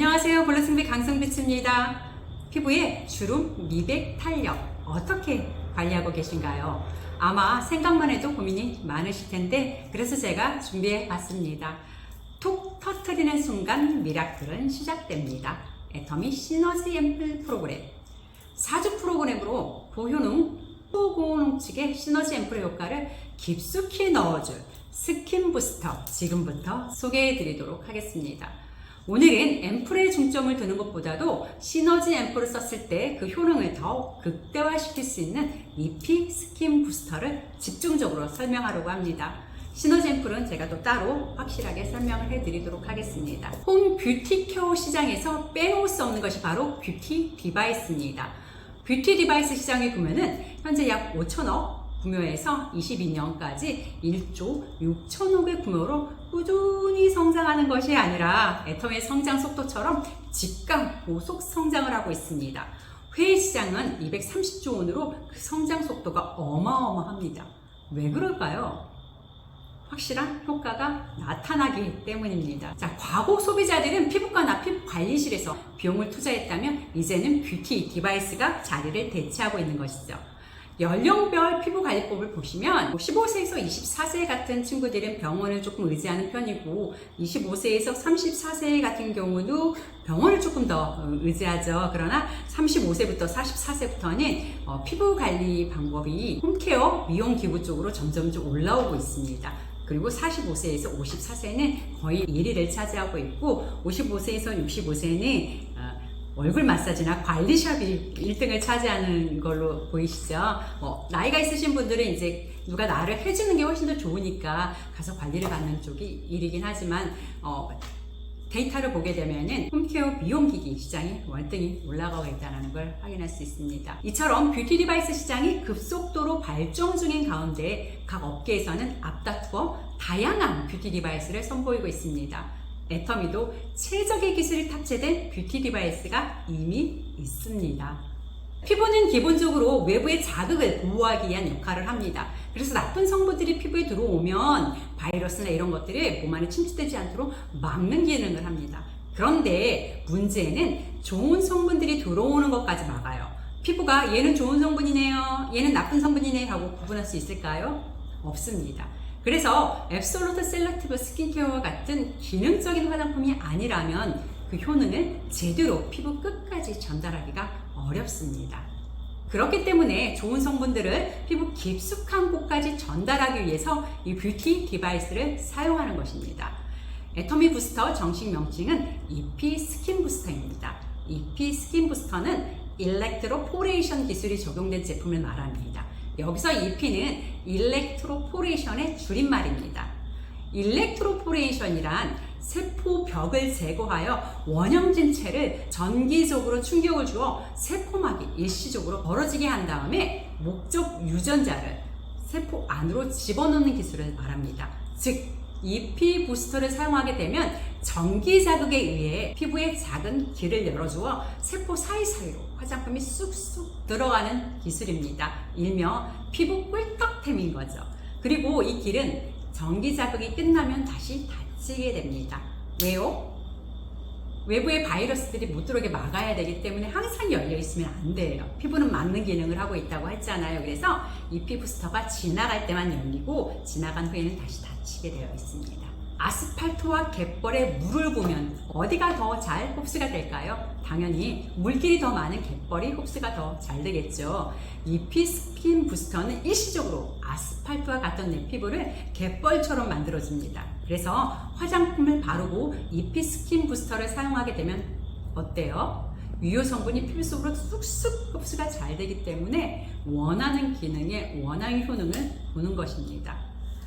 안녕하세요. 볼러승비 강성비치입니다. 피부에 주름, 미백, 탄력 어떻게 관리하고 계신가요? 아마 생각만 해도 고민이 많으실 텐데 그래서 제가 준비해 봤습니다. 톡 터트리는 순간 미라클은 시작됩니다. 애터미 시너지 앰플 프로그램 4주 프로그램으로 고효능 호고농 측의 시너지 앰플의 효과를 깊숙이 넣어줄 스킨 부스터 지금부터 소개해 드리도록 하겠습니다. 오늘은 앰플에 중점을 두는 것보다도 시너지 앰플을 썼을 때 그 효능을 더 극대화시킬 수 있는 EP 스킨 부스터를 집중적으로 설명하려고 합니다. 시너지 앰플은 제가 또 따로 확실하게 설명을 해드리도록 하겠습니다. 홈 뷰티 케어 시장에서 빼놓을 수 없는 것이 바로 뷰티 디바이스입니다. 뷰티 디바이스 시장에 보면은 현재 약 5천억 구매에서 22년까지 1조 6천억의 구매로 꾸준히 성장하는 것이 아니라 애텀의 성장 속도처럼 직감 고속 성장을 하고 있습니다. 회의 시장은 230조 원으로 그 성장 속도가 어마어마합니다. 왜 그럴까요? 확실한 효과가 나타나기 때문입니다. 자, 과거 소비자들은 피부과나 피부 관리실에서 비용을 투자했다면 이제는 뷰티 디바이스가 자리를 대체하고 있는 것이죠. 연령별 피부 관리법을 보시면 15세에서 24세 같은 친구들은 병원을 조금 의지하는 편이고 25세에서 34세 같은 경우도 병원을 조금 더 의지하죠. 그러나 35세부터 44세부터는 어, 피부 관리 방법이 홈케어 미용 기구 쪽으로 점점 좀 올라오고 있습니다. 그리고 45세에서 54세는 거의 1위를 차지하고 있고 55세에서 65세는 얼굴 마사지나 관리샵이 1등을 차지하는 걸로 보이시죠? 어, 나이가 있으신 분들은 이제 누가 나를 해주는 게 훨씬 더 좋으니까 가서 관리를 받는 쪽이 일이긴 하지만 어, 데이터를 보게 되면은 홈케어 미용기기 시장이 월등히 올라가고 있다는 걸 확인할 수 있습니다. 이처럼 뷰티 디바이스 시장이 급속도로 발전 중인 가운데 각 업계에서는 앞다투어 다양한 뷰티 디바이스를 선보이고 있습니다. 애터미도 최적의 기술이 탑재된 뷰티 디바이스가 이미 있습니다. 피부는 기본적으로 외부의 자극을 보호하기 위한 역할을 합니다. 그래서 나쁜 성분들이 피부에 들어오면 바이러스나 이런 것들이 몸 안에 침투되지 않도록 막는 기능을 합니다. 그런데 문제는 좋은 성분들이 들어오는 것까지 막아요. 피부가 얘는 좋은 성분이네요. 얘는 나쁜 성분이네 하고 구분할 수 있을까요? 없습니다. 그래서 앱솔루트 셀렉티브 스킨케어와 같은 기능적인 화장품이 아니라면 그 효능을 제대로 피부 끝까지 전달하기가 어렵습니다. 그렇기 때문에 좋은 성분들을 피부 깊숙한 곳까지 전달하기 위해서 이 뷰티 디바이스를 사용하는 것입니다. 애터미 부스터 정식 명칭은 EP 스킨 부스터입니다. EP 스킨 부스터는 일렉트로포레이션 기술이 적용된 제품을 말합니다. 여기서 EP는 일렉트로포레이션의 줄임말입니다. 일렉트로포레이션이란 세포 벽을 제거하여 원형진체를 전기적으로 충격을 주어 세포막이 일시적으로 벌어지게 한 다음에 목적 유전자를 세포 안으로 집어넣는 기술을 말합니다. 즉, EP 부스터를 사용하게 되면 전기 자극에 의해 피부에 작은 길을 열어주어 세포 사이사이로 화장품이 쑥쑥 들어가는 기술입니다. 일명 피부 꿀떡템인 거죠. 그리고 이 길은 전기 자극이 끝나면 다시 닫히게 됩니다. 왜요? 외부의 바이러스들이 못 들어오게 막아야 되기 때문에 항상 열려 있으면 안 돼요. 피부는 막는 기능을 하고 있다고 했잖아요. 그래서 이 피부스터가 지나갈 때만 열리고 지나간 후에는 다시 닫히게 되어 있습니다. 아스팔트와 갯벌에 물을 부으면 어디가 더 잘 흡수가 될까요? 당연히 물길이 더 많은 갯벌이 흡수가 더 잘 되겠죠. 이 피스킨 부스터는 일시적으로 아스팔트와 같은 내 피부를 갯벌처럼 만들어줍니다. 그래서 화장품을 바르고 이 피스킨 부스터를 사용하게 되면 어때요? 유효 성분이 피부 속으로 쑥쑥 흡수가 잘 되기 때문에 원하는 기능에 원하는 효능을 보는 것입니다.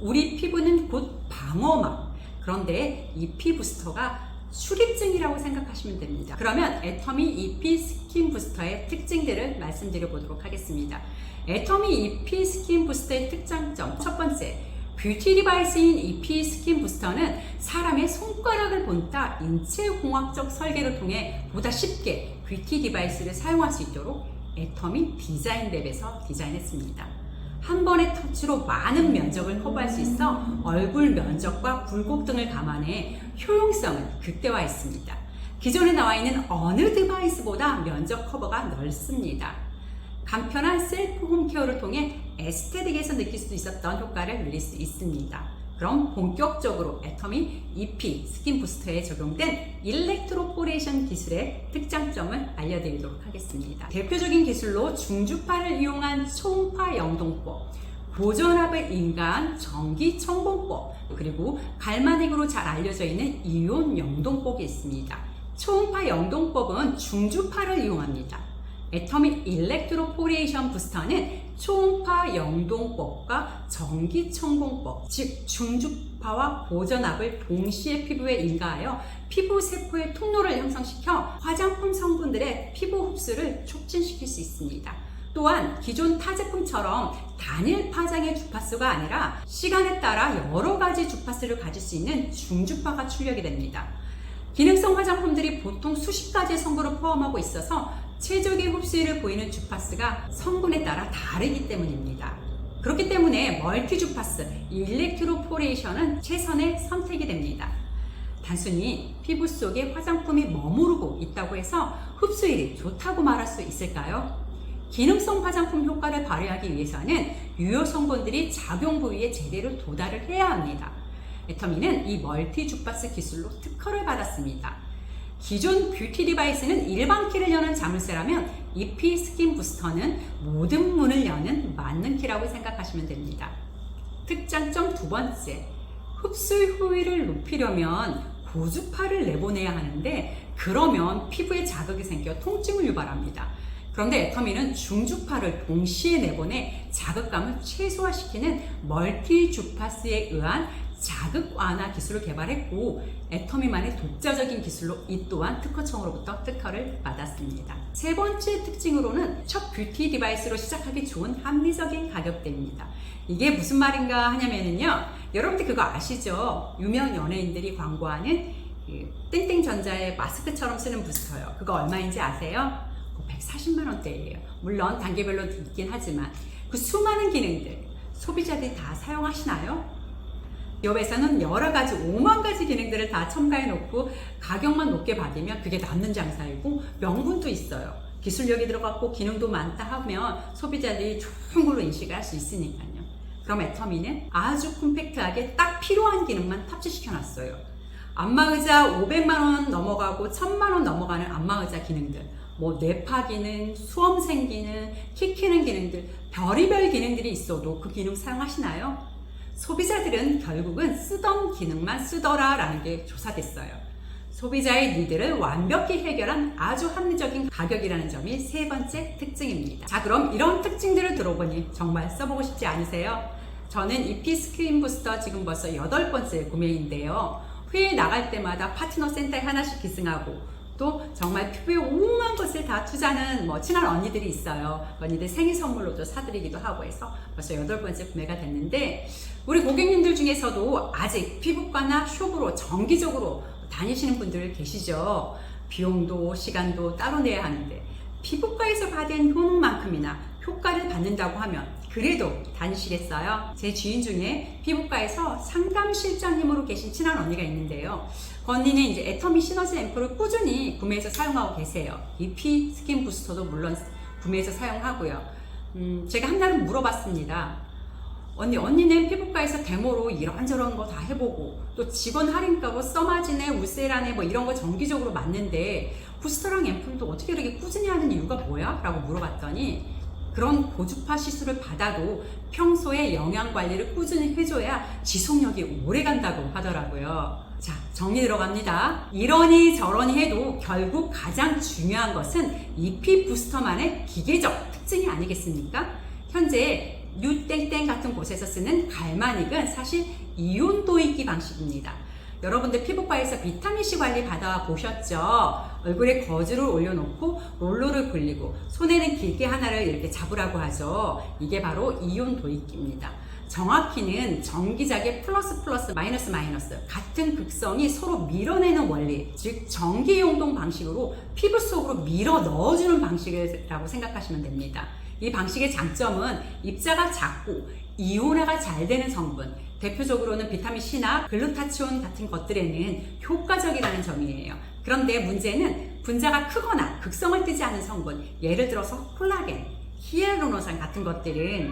우리 피부는 곧 방어막. 그런데 EP 부스터가 수립증이라고 생각하시면 됩니다. 그러면 애터미 EP 스킨 부스터의 특징들을 말씀드려 보도록 하겠습니다. 애터미 EP 스킨 부스터의 특장점 첫 번째, 뷰티 디바이스인 EP 스킨 부스터는 사람의 손가락을 본따 인체 공학적 설계를 통해 보다 쉽게 뷰티 디바이스를 사용할 수 있도록 애터미 디자인 랩에서 디자인했습니다. 한 번의 터치로 많은 면적을 커버할 수 있어 얼굴 면적과 굴곡 등을 감안해 효용성을 극대화했습니다. 기존에 나와 있는 어느 디바이스보다 면적 커버가 넓습니다. 간편한 셀프 홈케어를 통해 에스테틱에서 느낄 수 있었던 효과를 누릴 수 있습니다. 그럼 본격적으로 애터미 EP 스킨 부스터에 적용된 일렉트로포레이션 기술의 특장점을 알려드리도록 하겠습니다. 대표적인 기술로 중주파를 이용한 초음파 영동법, 고전압을 인가한 전기 청봉법, 그리고 갈마닉으로 잘 알려져 있는 이온 영동법이 있습니다. 초음파 영동법은 중주파를 이용합니다. 애터미 일렉트로포레이션 부스터는 초음파 영동법과 전기 청공법, 즉 중주파와 고전압을 동시에 피부에 인가하여 피부 세포의 통로를 형성시켜 화장품 성분들의 피부 흡수를 촉진시킬 수 있습니다. 또한 기존 타 제품처럼 단일 파장의 주파수가 아니라 시간에 따라 여러 가지 주파수를 가질 수 있는 중주파가 출력이 됩니다. 기능성 화장품들이 보통 수십 가지의 성분을 포함하고 있어서 최적의 흡수율을 보이는 주파수가 성분에 따라 다르기 때문입니다. 그렇기 때문에 멀티 주파수, 일렉트로포레이션은 최선의 선택이 됩니다. 단순히 피부 속에 화장품이 머무르고 있다고 해서 흡수율이 좋다고 말할 수 있을까요? 기능성 화장품 효과를 발휘하기 위해서는 유효 성분들이 작용 부위에 제대로 도달을 해야 합니다. 애터미는 이 멀티 주파수 기술로 특허를 받았습니다. 기존 뷰티 디바이스는 일반 키를 여는 자물쇠라면 EP 스킨 부스터는 모든 문을 여는 맞는 키라고 생각하시면 됩니다. 특장점 두 번째, 흡수 효율을 높이려면 고주파를 내보내야 하는데 그러면 피부에 자극이 생겨 통증을 유발합니다. 그런데 애터미는 중주파를 동시에 내보내 자극감을 최소화시키는 멀티 주파수에 의한 자극 완화 기술을 개발했고 애터미만의 독자적인 기술로 이 또한 특허청으로부터 특허를 받았습니다. 세 번째 특징으로는 첫 뷰티 디바이스로 시작하기 좋은 합리적인 가격대입니다. 이게 무슨 말인가 하냐면요. 여러분들 그거 아시죠? 유명 연예인들이 광고하는 그 땡땡전자의 마스크처럼 쓰는 부스터요. 그거 얼마인지 아세요? 140만 원대예요. 물론 단계별로 있긴 하지만 그 수많은 기능들 소비자들이 다 사용하시나요? 기업에서는 여러 가지 5만 가지 기능들을 다 첨가해 놓고 가격만 높게 받으면 그게 남는 장사이고 명분도 있어요. 기술력이 들어갔고 기능도 많다 하면 소비자들이 좋은 걸로 인식을 할수 있으니까요. 그럼 애터미는 아주 콤팩트하게 딱 필요한 기능만 탑재시켜 놨어요. 안마의자 500만원 넘어가고 1000만원 넘어가는 안마의자 기능들 뭐 뇌파 기능, 수험생 기능, 키 키는 기능들 별의별 기능들이 있어도 그 기능 사용하시나요? 소비자들은 결국은 쓰던 기능만 쓰더라 라는 게 조사됐어요. 소비자의 니드를 완벽히 해결한 아주 합리적인 가격이라는 점이 세 번째 특징입니다. 자, 그럼 이런 특징들을 들어보니 정말 써보고 싶지 않으세요? 저는 EP 스크린 부스터 지금 벌써 여덟 번째 구매인데요. 회에 나갈 때마다 파트너 센터에 하나씩 기승하고 또 정말 피부에 오만 것을 다 투자하는 뭐 친한 언니들이 있어요. 언니들 생일 선물로도 사드리기도 하고 해서 벌써 여덟 번째 구매가 됐는데 우리 고객님들 중에서도 아직 피부과나 숍으로 정기적으로 다니시는 분들 계시죠. 비용도 시간도 따로 내야 하는데 피부과에서 받은 효능만큼이나 효과를 받는다고 하면 그래도 다니시겠어요? 제 지인 중에 피부과에서 상담 실장님으로 계신 친한 언니가 있는데요. 그 언니는 이제 애터미 시너지 앰플을 꾸준히 구매해서 사용하고 계세요. EP 스킨 부스터도 물론 구매해서 사용하고요. 음, 제가 한 달은 물어봤습니다. 언니, 언니는 피부과에서 데모로 이런저런 거 다 해보고 또 직원 할인가고 써마진에 울세라네 뭐 이런 거 정기적으로 맞는데 부스터랑 앰플도 어떻게 이렇게 꾸준히 하는 이유가 뭐야? 라고 물어봤더니 그런 고주파 시술을 받아도 평소에 영양 관리를 꾸준히 해줘야 지속력이 오래 간다고 하더라고요. 자, 정리 들어갑니다. 이러니 저러니 해도 결국 가장 중요한 것은 EP 부스터만의 기계적 특징이 아니겠습니까? 현재 뉴땡땡 같은 곳에서 쓰는 갈마닉은 사실 이온 도입기 방식입니다. 여러분들 피부과에서 비타민C 관리 받아 보셨죠? 얼굴에 거즈를 올려놓고 롤러를 굴리고 손에는 길게 하나를 이렇게 잡으라고 하죠. 이게 바로 이온 도입기입니다. 정확히는 전기작의 플러스 플러스 마이너스 마이너스 같은 극성이 서로 밀어내는 원리 즉 전기 용동 방식으로 피부 속으로 밀어 넣어주는 방식이라고 생각하시면 됩니다. 이 방식의 장점은 입자가 작고 이온화가 잘 되는 성분 대표적으로는 비타민 C나 글루타치온 같은 것들에는 효과적이라는 점이에요. 그런데 문제는 분자가 크거나 극성을 띠지 않은 성분, 예를 들어서 콜라겐, 히알루론산 같은 것들은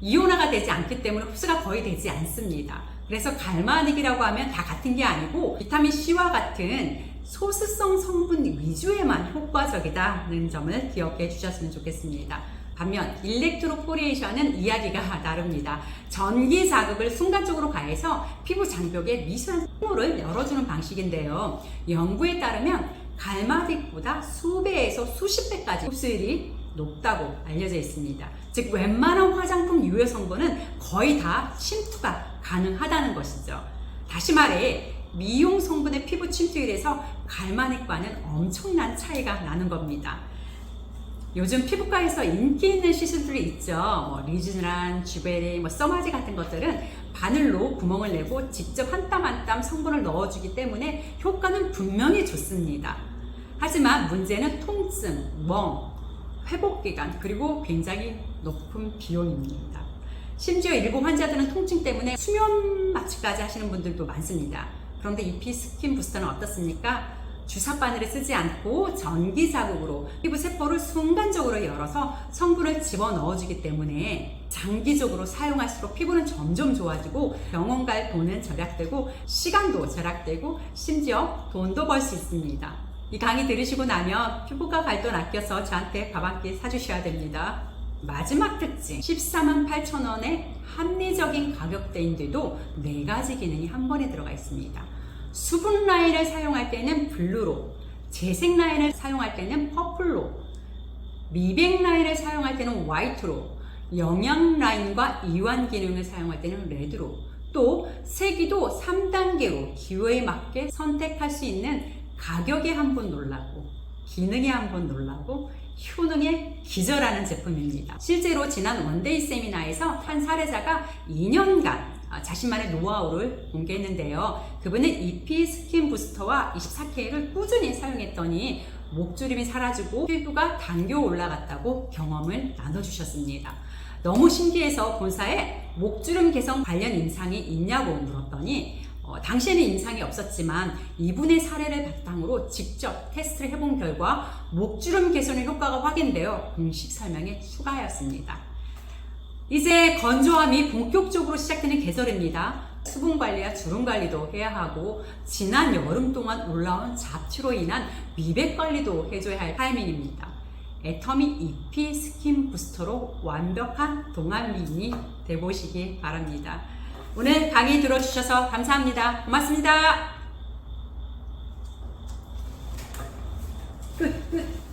이온화가 되지 않기 때문에 흡수가 거의 되지 않습니다. 그래서 갈마닉이라고 하면 다 같은 게 아니고 비타민 C와 같은 소수성 성분 위주에만 효과적이다는 점을 기억해 주셨으면 좋겠습니다. 반면 일렉트로포레이션은 이야기가 다릅니다. 전기 자극을 순간적으로 가해서 피부 장벽에 미세한 통로를 열어주는 방식인데요. 연구에 따르면 갈마딕보다 수배에서 수십 배까지 흡수율이 높다고 알려져 있습니다. 즉 웬만한 화장품 유효 성분은 거의 다 침투가 가능하다는 것이죠. 다시 말해 미용 성분의 피부 침투율에서 갈마닉과는 엄청난 차이가 나는 겁니다. 요즘 피부과에서 인기 있는 시술들이 있죠. 뭐 리즈란, 주베리, 뭐 써마지 같은 것들은 바늘로 구멍을 내고 직접 한 땀 한 땀 성분을 넣어주기 때문에 효과는 분명히 좋습니다. 하지만 문제는 통증, 멍, 회복 기간 그리고 굉장히 높은 비용입니다. 심지어 일부 환자들은 통증 때문에 수면 마취까지 하시는 분들도 많습니다. 그런데 이 피 스킨 부스터는 어떻습니까? 주사 바늘을 쓰지 않고 전기 자극으로 피부 세포를 순간적으로 열어서 성분을 집어 넣어주기 때문에 장기적으로 사용할수록 피부는 점점 좋아지고 병원 갈 돈은 절약되고 시간도 절약되고 심지어 돈도 벌 수 있습니다. 이 강의 들으시고 나면 피부과 갈 돈 아껴서 저한테 밥 한 끼 사주셔야 됩니다. 마지막 특징 14만 8천 원의 합리적인 가격대인데도 네 가지 기능이 한 번에 들어가 있습니다. 수분 라인을 사용할 때는 블루로, 재생 라인을 사용할 때는 퍼플로, 미백 라인을 사용할 때는 화이트로, 영양 라인과 이완 기능을 사용할 때는 레드로, 또 세기도 3단계로 기호에 맞게 선택할 수 있는 가격에 한번 놀라고, 기능에 한번 놀라고, 효능에 기절하는 제품입니다. 실제로 지난 원데이 세미나에서 한 사례자가 2년간 아, 자신만의 노하우를 공개했는데요. 그분은 EP 스킨 부스터와 24K를 꾸준히 사용했더니 목주름이 사라지고 피부가 당겨 올라갔다고 경험을 나눠주셨습니다. 너무 신기해서 본사에 목주름 개선 관련 임상이 있냐고 물었더니 어, 당시에는 임상이 없었지만 이분의 사례를 바탕으로 직접 테스트를 해본 결과 목주름 개선의 효과가 확인되어 공식 설명에 추가하였습니다. 이제 건조함이 본격적으로 시작되는 계절입니다. 수분 관리와 주름 관리도 해야 하고 지난 여름 동안 올라온 잡티로 인한 미백 관리도 해줘야 할 타이밍입니다. 애터미 EP 스킨 부스터로 완벽한 동안 미인이 돼보시기 바랍니다. 오늘 강의 들어주셔서 감사합니다. 고맙습니다. 끝, 끝.